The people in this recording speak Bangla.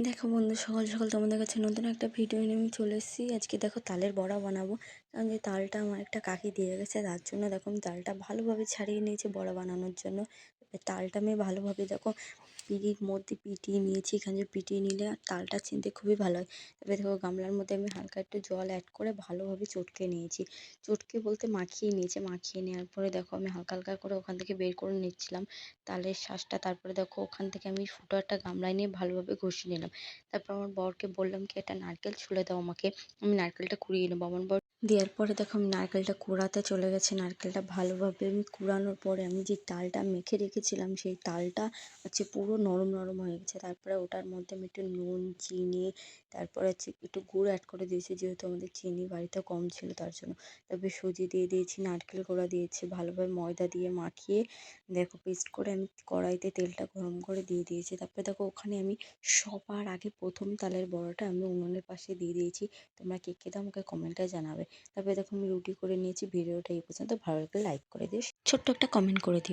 দেখো বন্ধু, সকাল সকাল তোমাদের কাছে নতুন একটা ভিডিও নিয়ে আমি চলে এসেছি। আজকে দেখো তালের বড়া বানাবো। কারণ যে তালটা আমার একটা কাকি দিয়ে গেছে, তার জন্য দেখো আমি তালটা ভালোভাবে ছাড়িয়ে নিয়েছি বড়া বানানোর জন্য। তালটা আমি ভালোভাবে দেখো পিঁড়ির মধ্যে পিটিয়ে নিয়েছি, এখানে পিটিয়ে নিলে তালটা ছিনতে খুবই ভালো হয়। তবে দেখো গামলার মধ্যে আমি হালকা একটু জল অ্যাড করে ভালোভাবে চটকে নিয়েছি। চটকে বলতে মাখিয়ে নিয়েছি, মাখিয়ে নেওয়ার পরে দেখো আমি হালকা হালকা করে ওখান থেকে বের করে নিচ্ছিলাম। তালের শ্বাসটা তারপরে দেখো ওখান থেকে আমি ফুটো একটা গামলায় নিয়ে ভালোভাবে ঘষে নিলাম। তারপর আমার বরকে বললাম কি, একটা নারকেল ছুলে দাও আমাকে, আমি নারকেলটা কুড়িয়ে নেব। আমার বর দেওয়ার পরে দেখো আমি নারকেলটা কুড়াতে চলে গেছে। নারকেলটা ভালোভাবে আমি কুড়ানোর পরে আমি যে তালটা মেখে রেখেছিলাম সেই তালটা হচ্ছে পুরো নরম নরম হয়ে গেছে। তারপরে ওটার মধ্যে আমি একটু নুন, চিনি, তারপরে হচ্ছে একটু গুড় অ্যাড করে দিয়েছি যেহেতু আমাদের চিনি বাড়িতে কম ছিল তার জন্য। তারপরে সুজি দিয়ে দিয়েছি, নারকেল কোড়া দিয়েছি, ভালোভাবে ময়দা দিয়ে মাখিয়ে দেখো পেস্ট করে আমি কড়াইতে তেলটা গরম করে দিয়ে দিয়েছি। তারপরে দেখো ওখানে আমি সবার আগে প্রথম তালের বড়াটা আমি উনুনের পাশে দিয়ে দিয়েছি। তোমরা কে কে দাও আমাকে কমেন্টে জানাবে। তারপরে দেখো আমি রুটি করে নিয়েছি, ভিডিওটা এই পর্যন্ত। ভালো লাগলে লাইক করে দিও। ছোট্ট একটা কমেন্ট করে দিও।